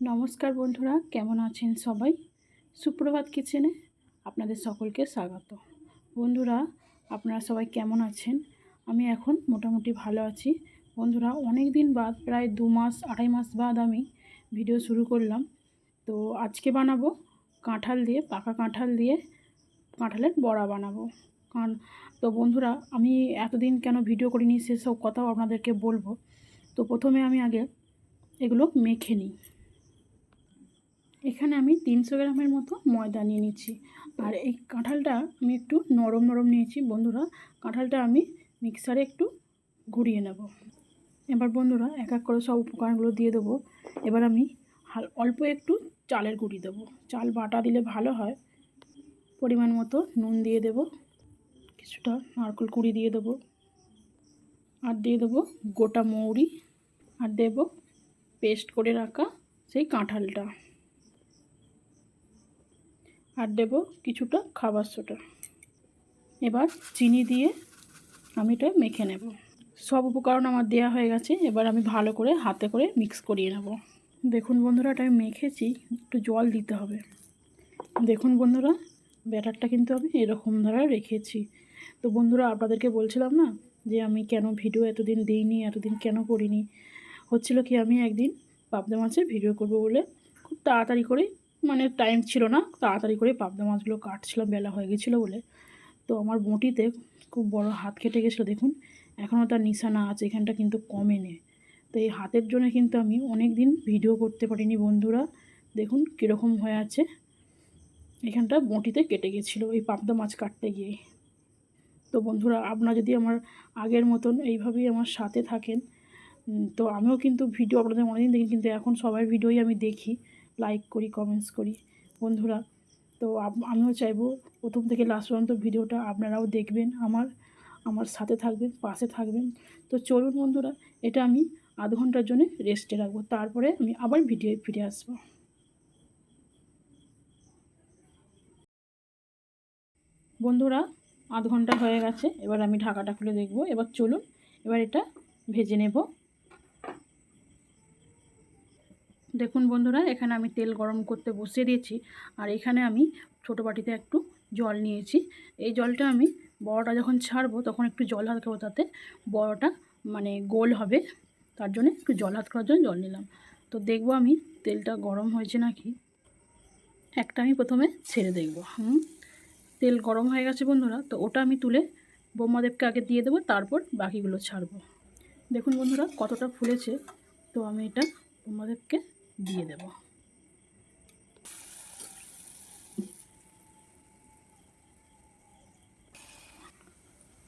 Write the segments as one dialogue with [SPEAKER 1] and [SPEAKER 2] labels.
[SPEAKER 1] নমস্কার বন্ধুরা, কেমন আছেন সবাই? সুপ্রভাত কিচেনে আপনাদের সকলকে স্বাগত। বন্ধুরা, আপনারা সবাই কেমন আছেন? আমি এখন মোটামুটি ভালো আছি। বন্ধুরা অনেক দিন বাদ, প্রায় দু মাস, আড়াই মাস বাদ আমি ভিডিও শুরু করলাম। তো আজকে বানাবো কাঁঠাল দিয়ে, পাকা কাঁঠাল দিয়ে কাঁঠালের বড়া বানাবো। কারণ, তো বন্ধুরা, আমি এতদিন কেন ভিডিও করিনি, সেসব কথাও আপনাদেরকে বলব। তো প্রথমে আমি আগে এগুলো মেখে নিই। এখানে আমি তিনশো গ্রামের মতো ময়দা নিয়ে নিচ্ছি। আর এই কাঁঠালটা আমি একটু নরম নরম নিয়েছি। বন্ধুরা, কাঁঠালটা আমি মিক্সারে একটু ঘুরিয়ে নেব। এবার বন্ধুরা, এক এক করে সব উপকরণগুলো দিয়ে দেবো। এবার আমি হাল, অল্প একটু চালের গুঁড়ি দেবো। চাল বাটা দিলে ভালো হয়। পরিমাণ মতো নুন দিয়ে দেব। কিছুটা নারকেল কুড়ি দিয়ে দেবো। আর দিয়ে দেবো গোটা মৌরি। আর দেব পেস্ট করে রাখা সেই কাঁঠালটা। আর দেব কিছুটা খাবার সোটা এবার চিনি দিয়ে আমি এটা মেখে নেব। সব উপকরণ আমার দেওয়া হয়ে গেছে, এবার আমি ভালো করে হাতে করে মিক্স করিয়ে নেব। দেখুন বন্ধুরা, এটা আমি মেখেছি, একটু জল দিতে হবে। দেখুন বন্ধুরা, ব্যাটারটা কিন্তু আমি এরকম ধারা রেখেছি। তো বন্ধুরা, আপনাদেরকে বলছিলাম না যে আমি কেন ভিডিও এতদিন দিইনি, এতদিন কেন করিনি? হচ্ছিল কি আমি একদিন পাবদা মাছের ভিডিও করব বলে খুব তাড়াতাড়ি করে মানে টাইম ছিল না, তাড়াতাড়ি করে পাবদা মাছগুলো কাটছিলাম, বেলা হয়ে গেছিল বলে। তো আমার বঁটিতে খুব বড় হাত কেটে গেছিল, দেখুন। এখনও তার নিশানা আছে, এখানটা কিন্তু কমে কমেনি। তো এই হাতের জন্য কিন্তু আমি অনেক দিন ভিডিও করতে পারিনি বন্ধুরা। দেখুন কীরকম হয়ে আছে। এখানটা বঁটিতে কেটে গেছিল, এই পাবদা মাছ কাটতে গিয়ে তো বন্ধুরা, আপনারা যদি আমার আগের মতন এইভাবেই আমার সাথে থাকেন তো আমিও কিন্তু ভিডিও আপনাদের অনেকদিন দেখি কিন্তু এখন সবার ভিডিওই আমি দেখি। লাইক করি কমেন্টস করি। বন্ধুরা, তো আমিও চাইব প্রথম থেকে লাস্ট পর্যন্ত ভিডিওটা আপনারাও দেখবেন আমার আমার সাথে থাকবেন, পাশে থাকবেন। তো চলুন বন্ধুরা, এটা আমি আধ ঘণ্টার জন্য রেস্টে রাখব, তারপরে আমি আবার ভিডিও ফিরে আসব। বন্ধুরা, আধ ঘণ্টা হয়ে গেছে, এবার আমি ঢাকাটা খুলে দেখব। এবার চলুন, এবার এটা ভেজে নেব। দেখুন বন্ধুরা, এখানে আমি তেল গরম করতে বসিয়ে দিয়েছি আর এখানে আমি ছোটো বাটিতে একটু জল নিয়েছি। এই জলটা আমি বড়টা যখন ছাড়বো তখন একটু জল হাত খাব তাতে বড়টা মানে গোল হবে। তার জন্য একটু জল হাত করার জন্য জল নিলাম। তো দেখব আমি তেলটা গরম হয়েছে নাকি? একটা আমি প্রথমে ছেড়ে দেখব। হুম, তেল গরম হয়ে গেছে বন্ধুরা, তো ওটা আমি তুলে বোম্মাদেবকে আগে দিয়ে দেবো, তারপর বাকিগুলো ছাড়বো। দেখুন বন্ধুরা, কতটা ফুলেছে। তো আমি এটা বোম্মাদেবকে দিয়ে দেব।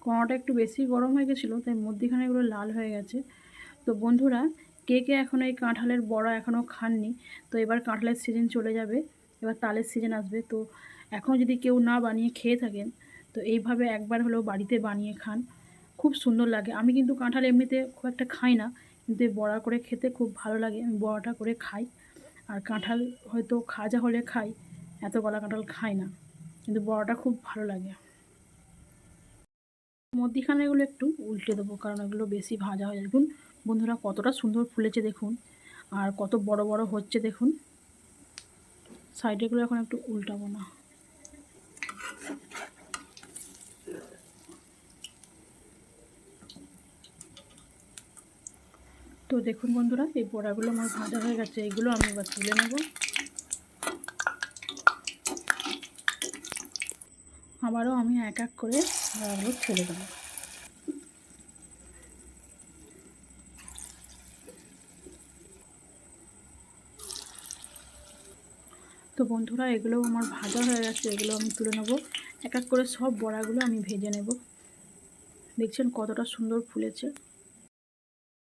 [SPEAKER 1] কড়াটা একটু বেশি গরম হয়ে গেছিল, তাই মধ্যিখানে এগুলো লাল হয়ে গেছে। তো বন্ধুরা, কে কে এখনও এই কাঁঠালের বড়া এখনও খাননি, তো এবার কাঁঠালের সিজন চলে যাবে, এবার তালের সিজন আসবে। তো এখন যদি কেউ না বানিয়ে খেয়ে থাকেন, তো এইভাবে একবার হলেও বাড়িতে বানিয়ে খান, খুব সুন্দর লাগে। আমি কিন্তু কাঁঠাল এমনিতে খুব একটা খাই না কিন্তু বড়া করে খেতে খুব ভালো লাগে। আমি বড়াটা করে খাই। আর কাঁঠাল হয়তো খাজা হলে খাই, এত গলা কাঁঠাল খাই না। কিন্তু বড়াটা খুব ভালো লাগে। মধ্যিখানে এগুলো একটু উল্টে দেবো, কারণ এগুলো বেশি ভাজা হয়ে দেখুন, বন্ধুরা কতটা সুন্দর ফুলেছে দেখুন। আর কত বড় বড় হচ্ছে দেখুন। সাইডেগুলো এখন একটু উল্টাবো না। তো দেখুন বন্ধুরা, এই বড়াগুলো আমার ভাজা হয়ে গেছে এইগুলো আমি এবার তুলে নেব। আবারও আমি এক এক করে বড়াগুলো ছেড়ে দেবো। তো বন্ধুরা, এগুলো আমার ভাজা হয়ে গেছে, এগুলো আমি তুলে নেব। এক এক করে সব বড়াগুলো আমি ভেজে নেব। দেখছেন কতটা সুন্দর ফুলেছে।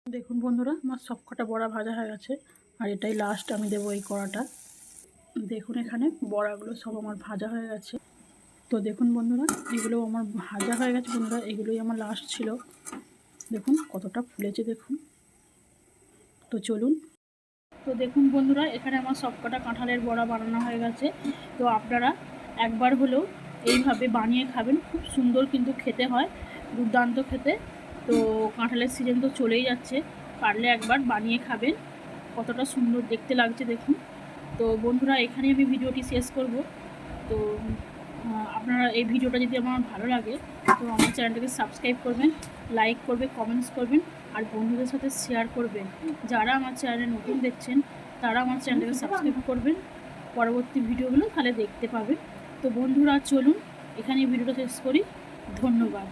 [SPEAKER 1] দেখুন বন্ধুরা, আমার সব কটা বড়া ভাজা হয়ে গেছে, আর এটাই লাস্ট আমি দেবো এই কড়াটা। দেখুন এখানে বড়াগুলো সব আমার ভাজা হয়ে গেছে। তো দেখুন বন্ধুরা, এগুলো আমার ভাজা হয়ে গেছে বন্ধুরা, এগুলোই আমার লাস্ট ছিল। দেখুন কতটা ফুলেছে, দেখুন। তো চলুন। তো দেখুন বন্ধুরা, এখানে আমার সবকটা কাঁঠালের বড়া বানানো হয়ে গেছে। তো আপনারা একবার হলেও এইভাবে বানিয়ে খাবেন, খুব সুন্দর কিন্তু খেতে হয়, দুর্দান্ত খেতে। তো কাঁঠালের সিজন তো চলেই যাচ্ছে। পারলে একবার বানিয়ে খাবেন। কতটা সুন্দর দেখতে লাগছে দেখুন। তো বন্ধুরা এখানে আমি ভিডিওটি শেষ করব। তো আপনারা এই ভিডিওটা যদি আমার ভালো লাগে, তো আমার চ্যানেলটাকে সাবস্ক্রাইব করবেন লাইক করবে কমেন্টস করবেন, আর বন্ধুদের সাথে শেয়ার করবেন। যারা আমার চ্যানেলে নতুন দেখছেন, তারা আমার চ্যানেলটাকে সাবস্ক্রাইব করবেন। পরবর্তী ভিডিওগুলো তাহলে দেখতে পাবেন। তো বন্ধুরা, চলুন এখানে ভিডিওটা শেষ করি। ধন্যবাদ।